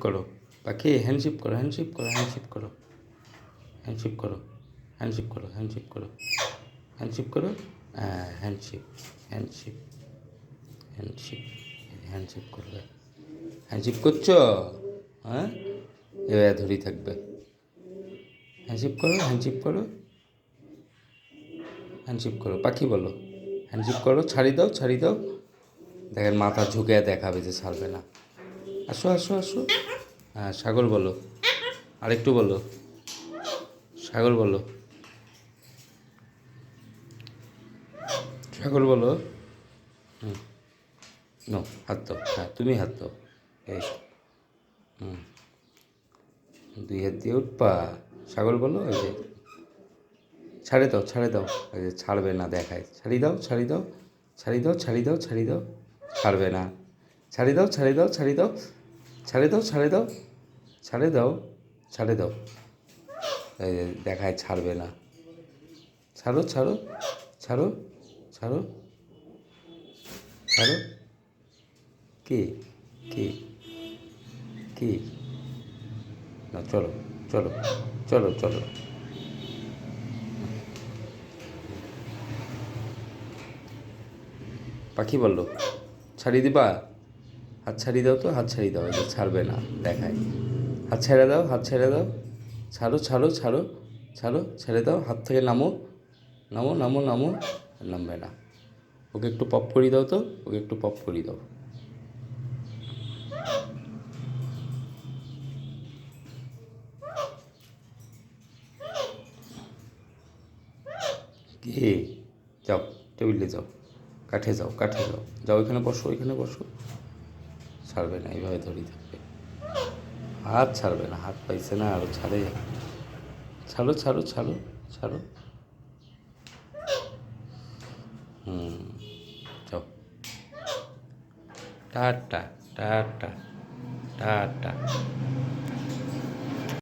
করো। পাখি হ্যান্ডশিপ করো হ্যান্ডশিপ করো হ্যান্ডশিপ করো। হ্যান্ডশিপ করো হ্যান্ডশিপ করো হ্যান্ডশিপ করো। হ্যান্ডশিপ করো হ্যাঁ হ্যান্ডশিপ হ্যান্ডশিপ হ্যান্ডশিপ হ্যান্ডশিপ করবে। হ্যান্ডশিপ করছ? হ্যাঁ? এবার ধরেই থাকবে। হ্যান্ডশিপ করো হ্যান্ডশিপ করো। হ্যান্ডশিপ করো। পাখি বলো। হ্যান্ডশিপ করো ছাড়ি দাও ছাড়ি দাও। দেখেন মাথা ঝুঁকে দেখাবে যে ছাড়বে না। আসো আসো আসো। হ্যাঁ সাগর বলো। আরেকটু বলো। সাগর বলো। সাগর বলো। হুম। নো, হাত দাও। হ্যাঁ তুমি হাত দাও। এই হুম। দুই হাত দিয়ে উঠপা সাগর বলো, এই যে। ছাড়ে দাও ছাড়ে দাও। এই যে, ছাড়বে না, দেখায়। ছাড়ি দাও ছাড়ি দাও। ছাড়ি দাও ছাড়ি দাও ছাড়ি দাও। ছাড়বে না। ছাড়ি দাও ছাড়ি দাও ছাড়ি দাও। ছাড়ে দাও ছাড়ে দাও ছাড়ে দাও ছাড়ে দাও। দেখায় ছাড়বে না। ছাড়ো ছাড়ো ছাড়ো ছাড়ো ছাড়ো। কি? কি? কি? না, চলো চলো চলো চলো। পাখি বলল ছাড়ি দিবা? হাত ছাড়ি দাও তো, হাত ছাড়ি দাও ছাড়বে না দেখায় হাত ছেড়ে দাও, হাত ছেড়ে দাও, ছাড়ো ছাড়ো ছাড়ো ছাড়ো, ছেড়ে দাও, হাত থেকে নামো নামো নামো নামো নামবে না। ওকে একটু পপ করি দাও তো, ওকে একটু পপ করি দাও। যাও, টেবিলে যাও, কাঠে যাও কাঠে যাও। যাও, এখানে বসো এখানে বসো। ছাড়বে না, এইভাবে ধরি থাকবে। হাত ছাড়বে না, হাত পাইছে না আরও ছাড়ে। ছাড়ো ছাড়ো ছাড়ো ছাড়ো। হুম, যাও। Tata tata tata.